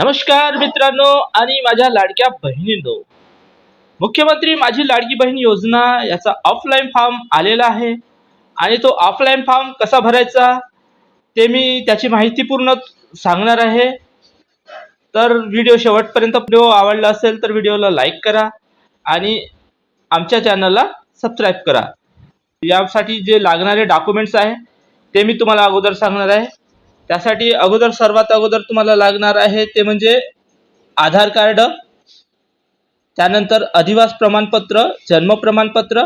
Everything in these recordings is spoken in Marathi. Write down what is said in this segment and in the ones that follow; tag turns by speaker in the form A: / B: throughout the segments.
A: नमस्कार मित्रांनो आणि माझ्या लाडक्या बहिणींनो. मुख्यमंत्री माझी लाडकी बहीण योजना याचा ऑफलाईन फॉर्म आलेला आहे. आणि तो ऑफलाईन फॉर्म कसा भरायचा ते मी त्याची माहिती पूर्ण सांगणार आहे. तर व्हिडिओ शेवटपर्यंत व्हिडिओ आवडला असेल तर व्हिडिओला लाईक करा आणि आमच्या चॅनलला सबस्क्राईब करा. यासाठी जे लागणारे डॉक्युमेंट्स आहे ते मी तुम्हाला अगोदर सांगणार आहे. त्यासाठी अगोदर सर्वात अगोदर तुम्हाला लागणार आहे ते म्हणजे आधार कार्ड त्यानंतर अधिवास प्रमाणपत्र जन्म प्रमाणपत्र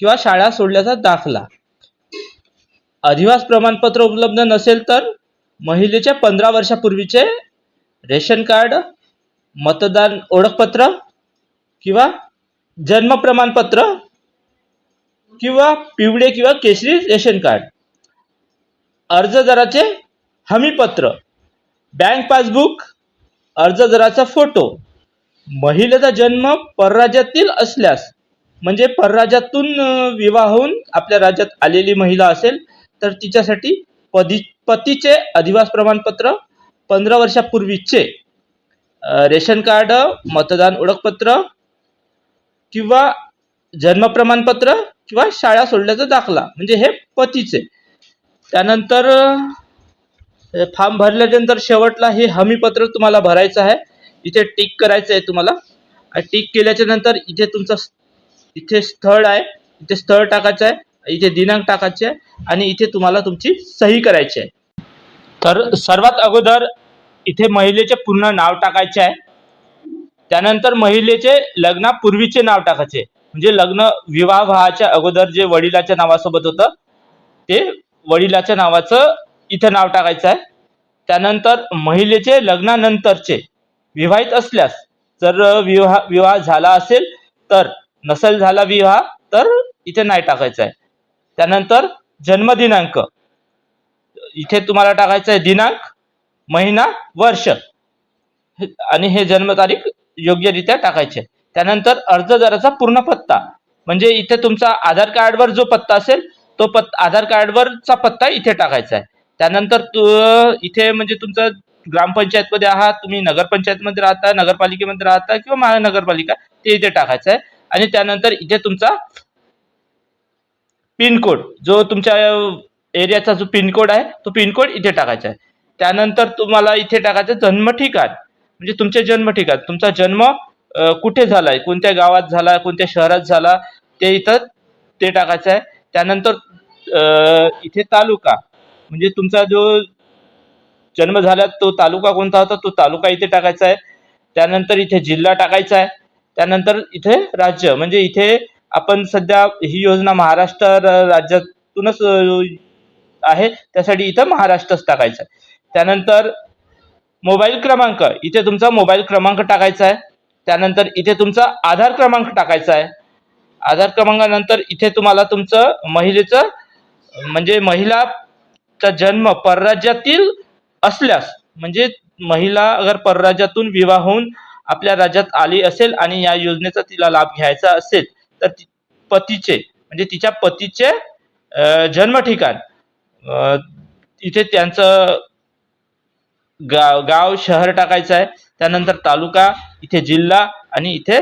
A: किंवा शाळा सोडल्याचा दाखला. अधिवास प्रमाणपत्र उपलब्ध नसेल तर महिलेच्या पंधरा वर्षापूर्वीचे रेशन कार्ड मतदान ओळखपत्र किंवा जन्म प्रमाणपत्र किंवा पिवळे किंवा केशरी रेशन कार्ड. अर्जदाराचे हमीपत्र बँक पासबुक अर्जदाराचा फोटो महिलेचा जन्म परराज्यातील असल्यास म्हणजे परराज्यातून विवाह होऊन आपल्या राज्यात आलेली महिला असेल तर तिच्यासाठी पदी पतीचे अधिवास प्रमाणपत्र पंधरा वर्षापूर्वीचे रेशन कार्ड मतदान ओळखपत्र किंवा जन्म प्रमाणपत्र किंवा शाळा सोडल्याचा दाखला म्हणजे हे पतीचे. त्यानंतर फॉर्म भरल्यानंतर शेवटला हे हमीपत्र तुम्हाला भरायचं आहे. इथे टिक करायचं आहे तुम्हाला. टिक केल्याच्यानंतर इथे तुमचं इथे स्थळ आहे. इथे स्थळ टाकायचं आहे. इथे दिनांक टाकायचे आहे. आणि इथे तुम्हाला तुमची सही करायची आहे. तर सर्वात अगोदर इथे महिलेचे पूर्ण नाव टाकायचे आहे. त्यानंतर महिलेचे लग्नापूर्वीचे नाव टाकायचे. म्हणजे लग्न विवाह व्हायच्या अगोदर जे वडिलाच्या नावासोबत होतं ते वडिलाच्या नावाचं इथं नाव टाकायचं आहे. त्यानंतर महिलेचे लग्नानंतरचे विवाहित असल्यास जर विवाह विवाह झाला असेल तर नसेल झाला विवाह तर इथे नाही टाकायचं आहे. त्यानंतर जन्मदिनांक. इथे तुम्हाला टाकायचं आहे दिनांक महिना वर्ष. आणि हे जन्मतारीख योग्यरित्या टाकायचे त्यानंतर अर्जदाराचा पूर्ण पत्ता. म्हणजे इथे तुमचा आधार कार्डवर जो पत्ता असेल तो पत् आधार कार्डवरचा पत्ता इथे टाकायचा आहे. त्यानंतर तु इथे म्हणजे तुमचं ग्रामपंचायतमध्ये आहात तुम्ही नगरपंचायतमध्ये राहता नगरपालिकेमध्ये राहता किंवा महानगरपालिका ते इथे टाकायचं आहे. आणि त्यानंतर इथे तुमचा पिनकोड जो तुमच्या एरियाचा जो पिनकोड आहे तो पिनकोड इथे टाकायचा आहे. त्यानंतर तुम्हाला इथे टाकायचं जन्म ठिकाण म्हणजे तुमचे जन्म ठिकाण तुमचा जन्म कुठे झालाय कोणत्या गावात झाला कोणत्या शहरात झाला ते इथं ते टाकायचं आहे. त्यानंतर इथे तालुका. म्हणजे तुमचा जो जन्म झाला तो तालुका कोणता होता? तो तालुका इथे टाकायचा आहे. त्यानंतर इथे जिल्हा टाकायचा आहे. त्यानंतर इथे राज्य. म्हणजे इथे आपण सध्या ही योजना महाराष्ट्र राज्यातूनच आहे. त्यासाठी इथं महाराष्ट्रच टाकायचं आहे. त्यानंतर मोबाईल क्रमांक. इथे तुमचा मोबाईल क्रमांक टाकायचा आहे. त्यानंतर इथे तुमचा आधार क्रमांक टाकायचा आहे. आधार क्रमांकानंतर इथे तुम्हाला तुमचं महिलेचं म्हणजे महिला महिलाचा जन्म परराज्यातील असल्यास म्हणजे महिला अगर परराज्यातून विवाह होऊन आपल्या राज्यात आली असेल आणि या योजनेचा तिला लाभ घ्यायचा असेल तर ती पतीचे म्हणजे तिच्या पतीचे जन्म ठिकाण इथे त्यांचं गाव गाव शहर टाकायचं आहे. त्यानंतर तालुका इथे जिल्हा आणि इथे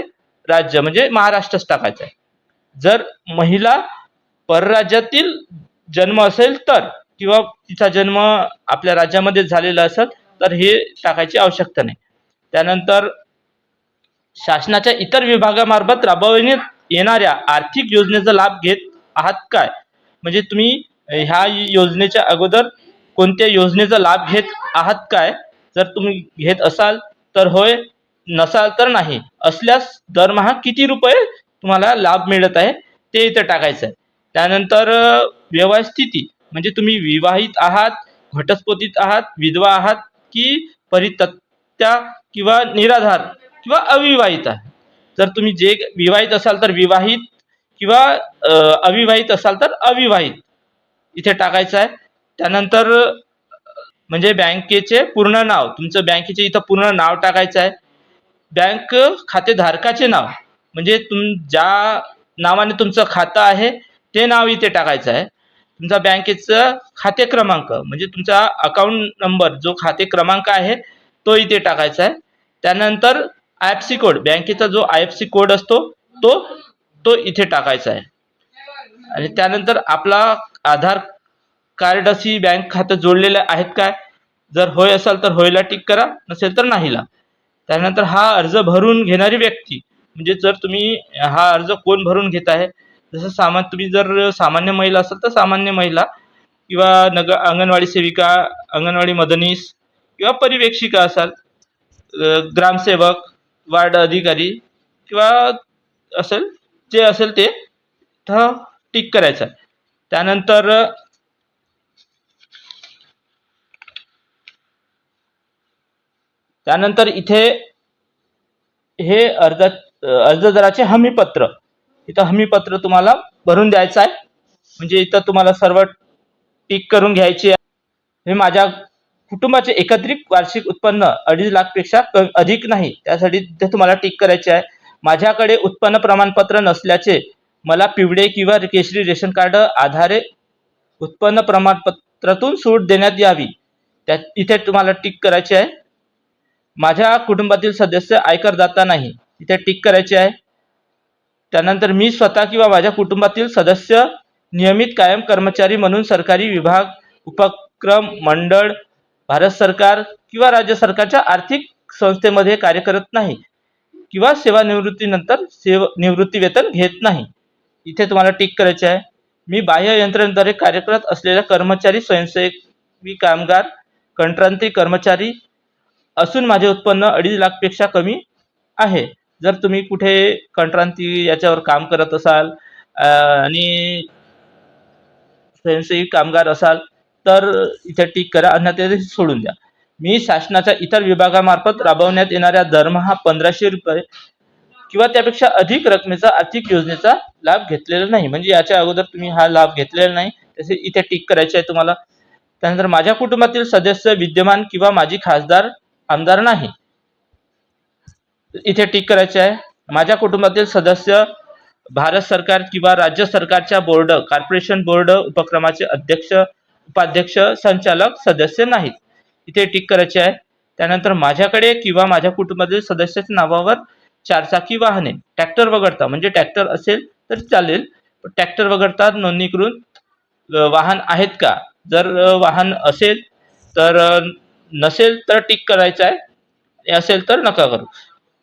A: राज्य म्हणजे महाराष्ट्रच टाकायचं आहे. जर महिला परराज्यातील जन्म असेल तर किंवा तिचा जन्म आपल्या राज्यामध्ये झालेला असेल तर हे टाकायची आवश्यकता नाही. त्यानंतर शासनाच्या इतर विभागामार्फत राबविण्यात येणाऱ्या आर्थिक योजनेचा लाभ घेत आहात काय? म्हणजे तुम्ही ह्या योजनेच्या अगोदर कोणत्या योजनेचा लाभ घेत आहात काय? जर तुम्ही घेत असाल तर होय नसाल तर नाही. असल्यास दरमहा किती रुपये तुम्हाला लाभ मिळत आहे ते इथं टाकायचं आहे. त्यानंतर व्यवस्थिती स्थिती. म्हणजे तुम्ही विवाहित आहात घटस्फोटित आहात विधवा आहात की परितत्या किंवा निराधार किंवा अविवाहित आहे. जर तुम्ही जे विवाहित असाल तर विवाहित किंवा अविवाहित असाल तर अविवाहित. इथे टाकायचं आहे. त्यानंतर म्हणजे बँकेचे पूर्ण नाव तुमचं बँकेचे इथं पूर्ण नाव टाकायचं आहे. बँक खातेधारकाचे नाव म्हणजे तुम ज्या नावाने तुमचं खातं आहे ते नाव इथे टाकायचं आहे. तुमचा बँकेचं खाते क्रमांक म्हणजे तुमचा अकाउंट नंबर जो खाते क्रमांक आहे तो इथे टाकायचा आहे. त्यानंतर आय एफ सी कोड बँकेचा जो आय एफ सी कोड असतो तो तो इथे टाकायचा आहे. आणि त्यानंतर आपला आधार कार्डशी बँक खातं जोडलेलं आहेत काय? जर होय असाल तर होयला टिक करा नसेल तर नाहीला. त्यानंतर हा अर्ज भरून घेणारी व्यक्ती म्हणजे जर तुम्ही हा अर्ज कोण भरून घेत आहे? जसं सामान तुम्ही जर सामान्य महिला असाल तर सामान्य महिला किंवा नग अंगणवाडी सेविका अंगणवाडी मदनीस किंवा परिवेक्षिका असाल ग्रामसेवक वार्ड अधिकारी किंवा असेल जे असेल ते टिक करायचं. त्यानंतर त्यानंतर इथे हे अर्ज अर्जदाराचे हमीपत्र. इथं हमीपत्र तुम्हाला भरून द्यायचं आहे. म्हणजे इथं तुम्हाला सर्व टिक करून घ्यायची आहे. हे माझ्या कुटुंबाचे एकत्रित वार्षिक उत्पन्न अडीच लाखपेक्षा क अधिक नाही. त्यासाठी इथे तुम्हाला टिक करायचे आहे. माझ्याकडे उत्पन्न प्रमाणपत्र नसल्याचे मला पिवळे किंवा केशरी रेशन कार्ड आधारे उत्पन्न प्रमाणपत्रातून सूट देण्यात यावी. त्या इथे तुम्हाला टिक करायचे आहे. माझ्या कुटुंबातील सदस्य आयकरदाता नाही. इथे टिक करायचे आहे. त्यानंतर मी स्वतः किंवा माझ्या कुटुंबातील सदस्य नियमित कायम कर्मचारी म्हणून सरकारी विभाग उपक्रम मंडळ भारत सरकार किंवा राज्य सरकारच्या आर्थिक संस्थेमध्ये कार्य करत नाही किंवा सेवानिवृत्तीनंतर सेव निवृत्ती वेतन घेत नाही. इथे तुम्हाला टिक करायचे आहे. मी बाह्य यंत्रणेद्वारे कार्यरत असलेल्या कर्मचारी स्वयंसेवी कामगार कंत्रांती कर्मचारी असून माझे उत्पन्न अडीच लाखपेक्षा कमी आहे. जर तुम्ही कुठे कंट्रांती याच्यावर काम करत असाल आणि स्वयंसेवी कामगार असाल तर इथे टिक करा अन्यथा ते सोडून द्या. मी शासनाच्या इतर विभागामार्फत राबवण्यात येणाऱ्या दरमहा पंधराशे रुपये किंवा त्यापेक्षा अधिक रकमेचा आर्थिक योजनेचा लाभ घेतलेला नाही. म्हणजे याच्या अगोदर तुम्ही हा लाभ घेतलेला नाही तसे इथे टिक करायचे आहे तुम्हाला. त्यानंतर माझ्या कुटुंबातील सदस्य विद्यमान किंवा माझी खासदार आमदार नाही. इथे टिक करायचे आहे. माझ्या कुटुंबातील सदस्य भारत सरकार किंवा राज्य सरकारच्या बोर्ड कॉर्पोरेशन बोर्ड उपक्रमाचे अध्यक्ष उपाध्यक्ष संचालक सदस्य नाहीत. इथे टिक करायचे आहे. त्यानंतर माझ्याकडे किंवा माझ्या कुटुंबातील सदस्याच्या नावावर चारचाकी वाहने ट्रॅक्टर वगळता म्हणजे ट्रॅक्टर असेल तर चालेल पण ट्रॅक्टर वगळता नोंदणीकृत वाहन आहेत का? जर वाहन असेल तर नसेल तर टिक करायचं आहे. असेल तर नका करू.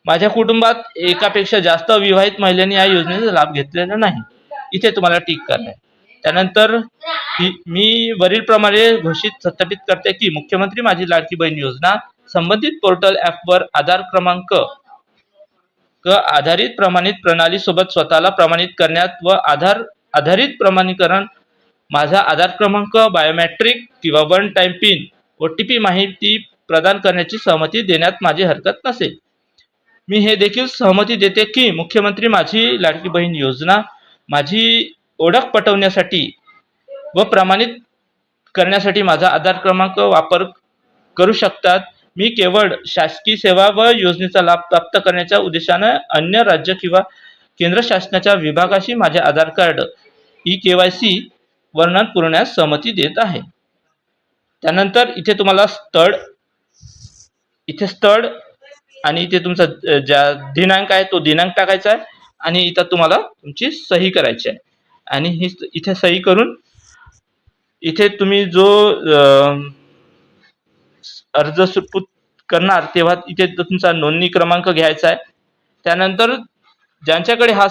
A: माझ्या कुटुंबात एकापेक्षा जास्त विवाहित महिलांनी या योजनेचा लाभ घेतलेला नाही. इथे तुम्हाला टिक करणे. त्यानंतर मी वरील प्रमाणे घोषित सत्यापित करते की मुख्यमंत्री माझी लाडकी बहीण योजना संबंधित पोर्टल ॲपवर आधार क्रमांक क आधारित प्रमाणित प्रणाली सोबत स्वतःला प्रमाणित करण्यात व आधार आधारित प्रमाणीकरण माझा आधार क्रमांक बायोमॅट्रिक किंवा one time pin O T P माहिती प्रदान करण्याची सहमती देण्यात माझी हरकत नसेल. मी हे देखील सहमती देते की मुख्यमंत्री माझी लाडकी बहीण योजना माझी ओळख पटवण्यासाठी व प्रमाणित करण्यासाठी माझा आधार क्रमांक वापर करू शकतात. मी केवळ शासकीय सेवा व योजनेचा लाभ प्राप्त करण्याच्या उद्देशानं अन्य राज्य किंवा केंद्र शासनाच्या विभागाशी माझे Aadhaar card E K Y C वर्णन पुरवण्यास सहमती देत आहे. त्यानंतर इथे तुम्हाला स्थळ इथे स्थळ आणि इथे तुमचा ज्या दिनांक आहे तो दिनांक टाकायचा आहे आणि इथं तुम्हाला तुमची सही करायची आहे. आणि ही इथे सही करून इथे तुम्ही जो अर्ज सुपूत करणार तेव्हा इथे तुमचा नोंदणी क्रमांक घ्यायचा आहे. त्यानंतर ज्यांच्याकडे हा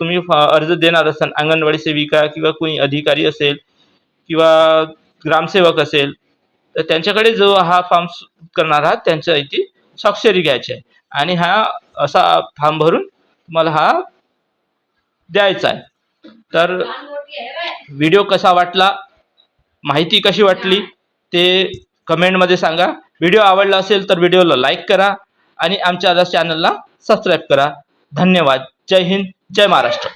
A: तुम्ही अर्ज देणार असाल अंगणवाडी सेविका किंवा कोणी अधिकारी असेल किंवा ग्रामसेवक असेल तर त्यांच्याकडे जो हा फॉर्म करणार आहात त्यांच्या इथे स्वाक्षरी घ्यायची आहे. आणि हा असा फॉर्म भरून तुम्हाला हा द्यायचा आहे. तर व्हिडिओ कसा वाटला माहिती कशी वाटली ते कमेंटमध्ये सांगा. व्हिडिओ आवडला असेल तर व्हिडिओला लाईक करा आणि आमच्या चॅनलला सबस्क्राईब करा. धन्यवाद. जय हिंद. जय महाराष्ट्र.